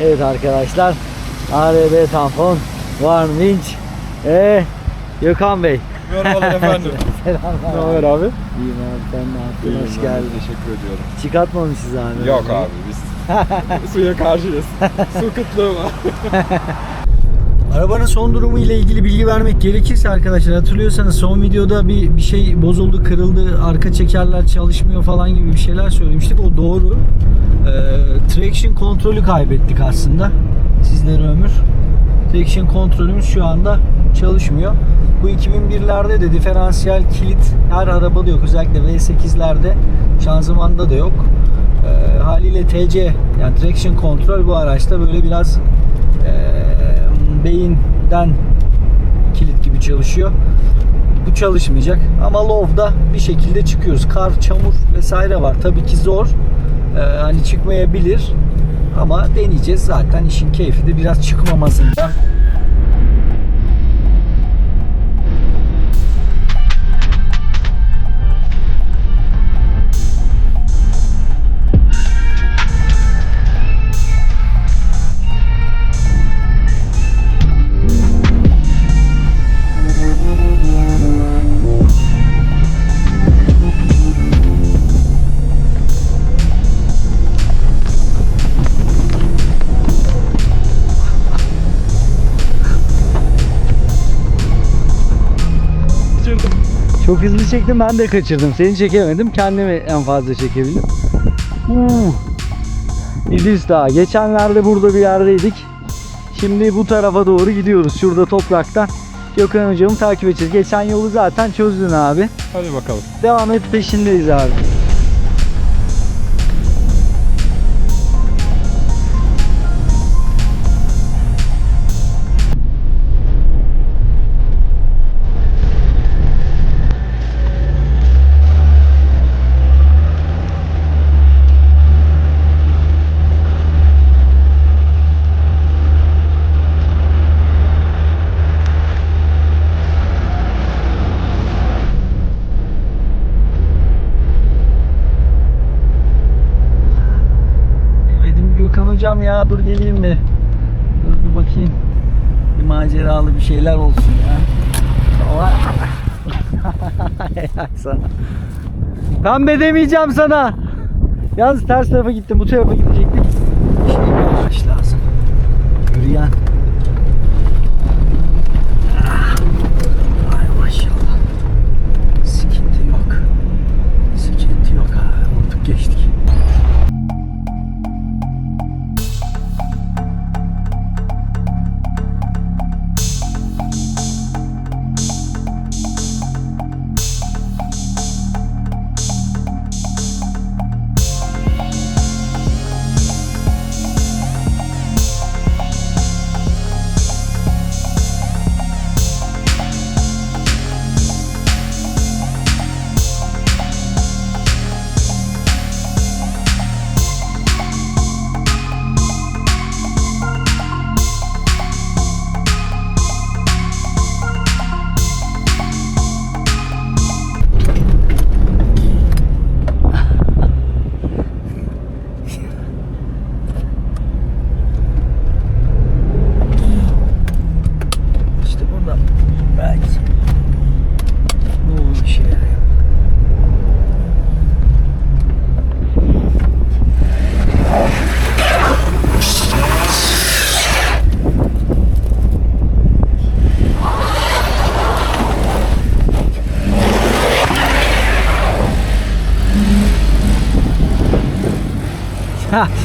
Evet arkadaşlar. ARB tampon, Warn Winch ve Gökhan Bey. Merhabalar efendim. Selamlar. ne haber abi? İyiyim abi sen ne yaptın? İyiyim Hoş geldin. Teşekkür ediyorum. Çıkartmamışız abi. Yok abi biz suya karşıyız. Su kıtlığı var. Arabanın son durumu ile ilgili bilgi vermek gerekirse arkadaşlar hatırlıyorsanız son videoda bir, bir şey bozuldu, kırıldı, arka çekerler çalışmıyor falan gibi bir şeyler söylemiştik. O doğru. Ee, traction kontrolü kaybettik aslında. Sizlere ömür. Traction kontrolümüz şu anda çalışmıyor. Bu 2001'lerde de diferansiyel kilit her arabada yok. Özellikle V8'lerde şanzımanda da yok. Ee, haliyle TC yani traction kontrol bu araçta böyle biraz ee, beyinden kilit gibi çalışıyor. Bu çalışmayacak ama low'da bir şekilde çıkıyoruz. Kar, çamur vesaire var. Tabii ki zor. Ee, hani çıkmayabilir ama deneyeceğiz. Zaten işin keyfi de biraz çıkmamasında. Çok hızlı çektim ben de kaçırdım. Seni çekemedim. Kendimi en fazla çekebildim. Uh. İdris Dağı. Geçenlerde burada bir yerdeydik. Şimdi bu tarafa doğru gidiyoruz. Şurada topraktan. Gökhan hocamı takip edeceğiz. Geçen yolu zaten çözdün abi. Hadi bakalım. Devam et peşindeyiz abi. Hocam ya dur geleyim mi? Dur bir bakayım. Bir maceralı bir şeyler olsun ya. Sana. Pembe demeyeceğim sana. Yalnız ters tarafa gittim. Bu tarafa gidecektik. Şey bir araç lazım. Yürüyen.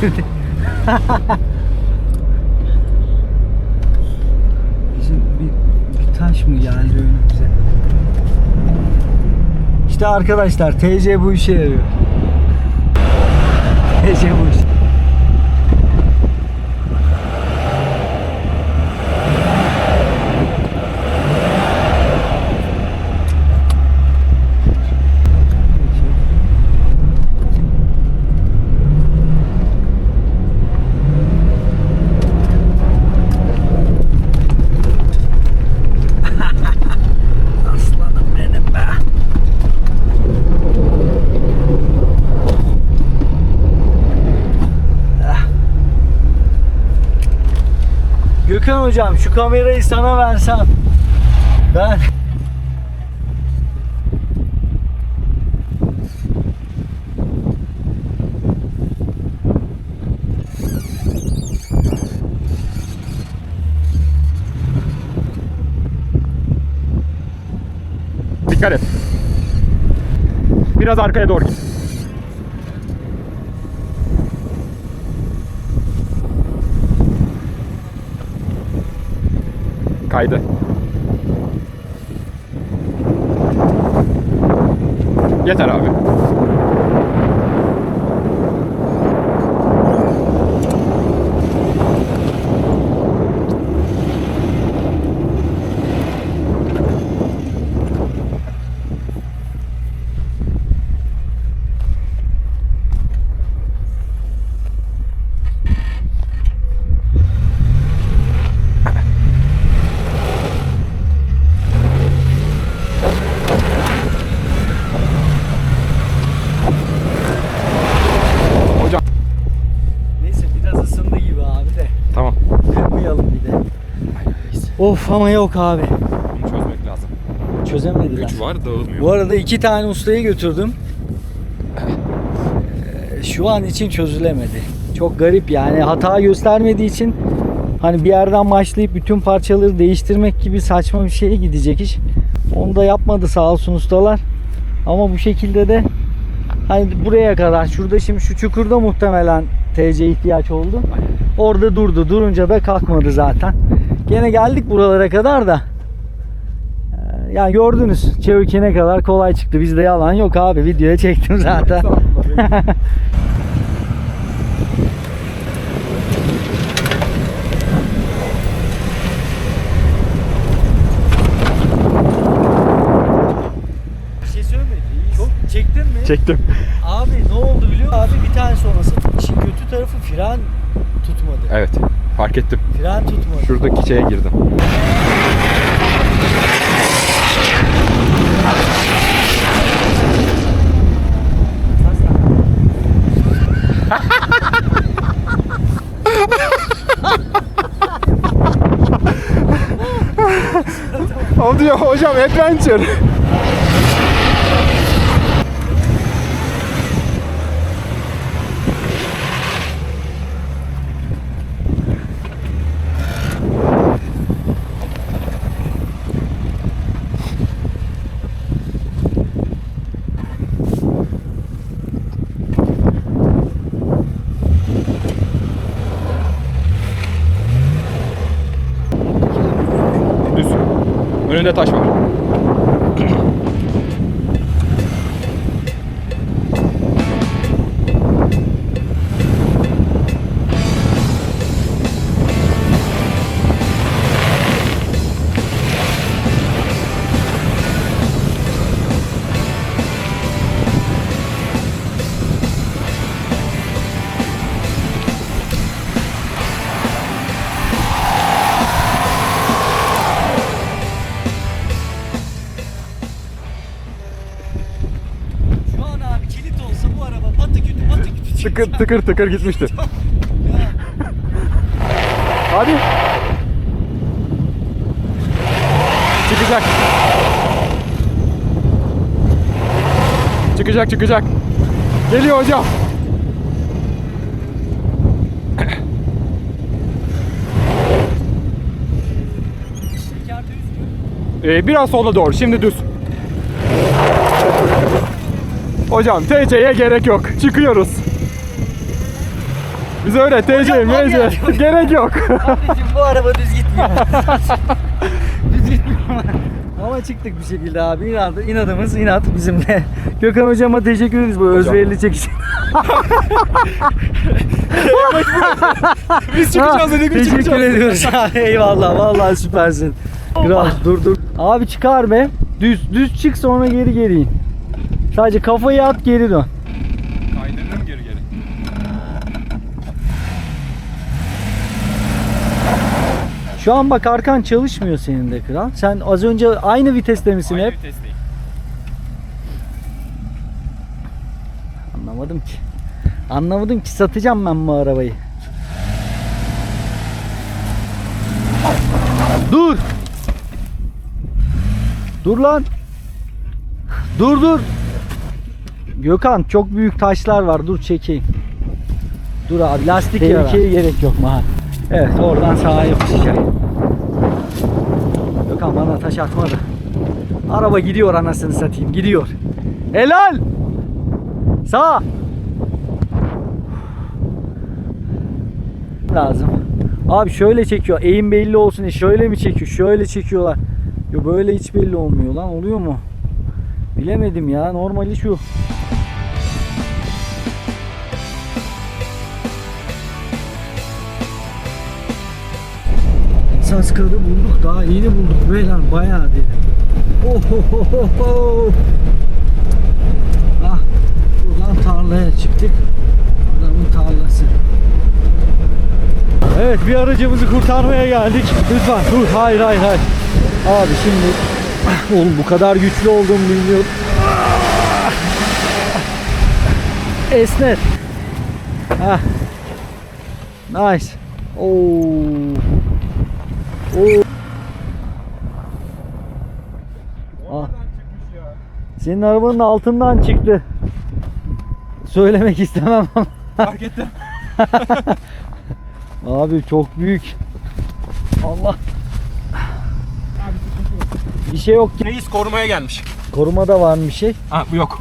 Şimdi Bizim bir, bir taş mı geldi önümüze? İşte arkadaşlar TC bu işe yarıyor. TC bu işe. Gökhan hocam şu kamerayı sana versem. Ben Dikkat et. Biraz arkaya doğru git. Kaydı. Yeter abi. Hocam. neyse biraz ısındı gibi abi de. Tamam. Kırmayalım bir de. Of ama yok abi. Bunu çözmek lazım. Çözemediler. Güç var dağılmıyor. Bu arada iki tane ustayı götürdüm. Ee, Şu an için çözülemedi. Çok garip yani hata göstermediği için hani bir yerden başlayıp bütün parçaları değiştirmek gibi saçma bir şeye gidecek iş. Onu da yapmadı sağ olsun ustalar. Ama bu şekilde de hani buraya kadar şurada şimdi şu çukurda muhtemelen TC ihtiyaç oldu. Orada durdu. Durunca da kalkmadı zaten. Gene geldik buralara kadar da. Ee, Yani gördünüz Cherokee ne kadar kolay çıktı. Bizde yalan yok abi. Videoya çektim zaten. Bir şey söylemedi. Çok çektin mi? Çektim. Abi ne oldu biliyor musun? Abi bir tane sonrası. İşin kötü tarafı fren tutmadı. Evet. Fark ettim. Fren tutmadı. Şuradaki şeye girdim. O diyor hocam adventure. Düz. Önünde taş var. Tıkır tıkır tıkır gitmişti. Hadi. Çıkacak. Çıkacak çıkacak. Geliyor hocam. Ee, biraz sola doğru. Şimdi düz. Hocam TC'ye gerek yok. Çıkıyoruz. Biz öyle TC, MC gerek yok. Abicim bu araba düz gitmiyor. düz gitmiyor. Ama çıktık bir şekilde abi. İnat, inadımız inat bizimle. Gökhan hocama teşekkür ederiz bu özverili çekiş. Biz çıkacağız dedik mi Teşekkür ediyoruz abi. Eyvallah vallahi süpersin. Kral dur dur. Abi çıkar be. Düz düz çık sonra geri geri in. Sadece kafayı at geri dön. Kaydırdım geri geri. Şu an bak arkan çalışmıyor senin de kral. Sen az önce aynı viteste misin hep? Anlamadım ki. Anlamadım ki satacağım ben bu arabayı. dur. Dur lan. Dur dur. Gökhan çok büyük taşlar var. Dur çekeyim. Dur abi lastik Tehlikeye gerek yok Maha. Evet oradan sağa yapışacak. Gökhan bana taş atmadı. Araba gidiyor anasını satayım gidiyor. Helal. Sağ. Lazım. Abi şöyle çekiyor. Eğim belli olsun diye şöyle mi çekiyor? Şöyle çekiyorlar. Yo böyle hiç belli olmuyor lan. Oluyor mu? Bilemedim ya. Normali şu. Esas kadı bulduk. Daha yeni bulduk. Beyler bayağı derin. Ohohoho. Ah, buradan tarlaya çıktık. Adamın tarlası. Evet bir aracımızı kurtarmaya geldik. Lütfen dur. Hayır hayır hayır. Abi şimdi oğlum bu kadar güçlü olduğumu bilmiyorum. Esnet. Heh. Nice. Oo. Oo. Ah. Senin arabanın altından çıktı. Söylemek istemem ama. Fark ettim. Abi çok büyük. Allah. Bir şey yok ki. Reis korumaya gelmiş. Korumada var mı bir şey? Ha bu yok.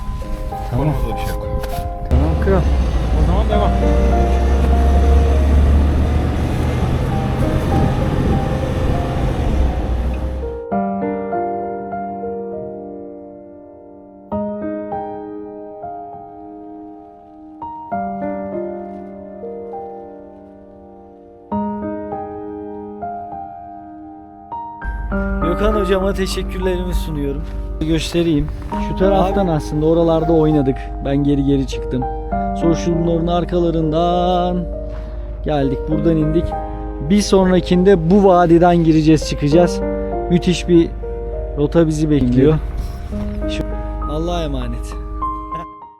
Tamam. Korumada bir şey yok. Tamam kral. O zaman devam. Gökhan hocama teşekkürlerimi sunuyorum. Göstereyim. Şu taraftan aslında oralarda oynadık. Ben geri geri çıktım. Sonra şunların arkalarından geldik. Buradan indik. Bir sonrakinde bu vadiden gireceğiz çıkacağız. Müthiş bir rota bizi bekliyor. Allah'a emanet.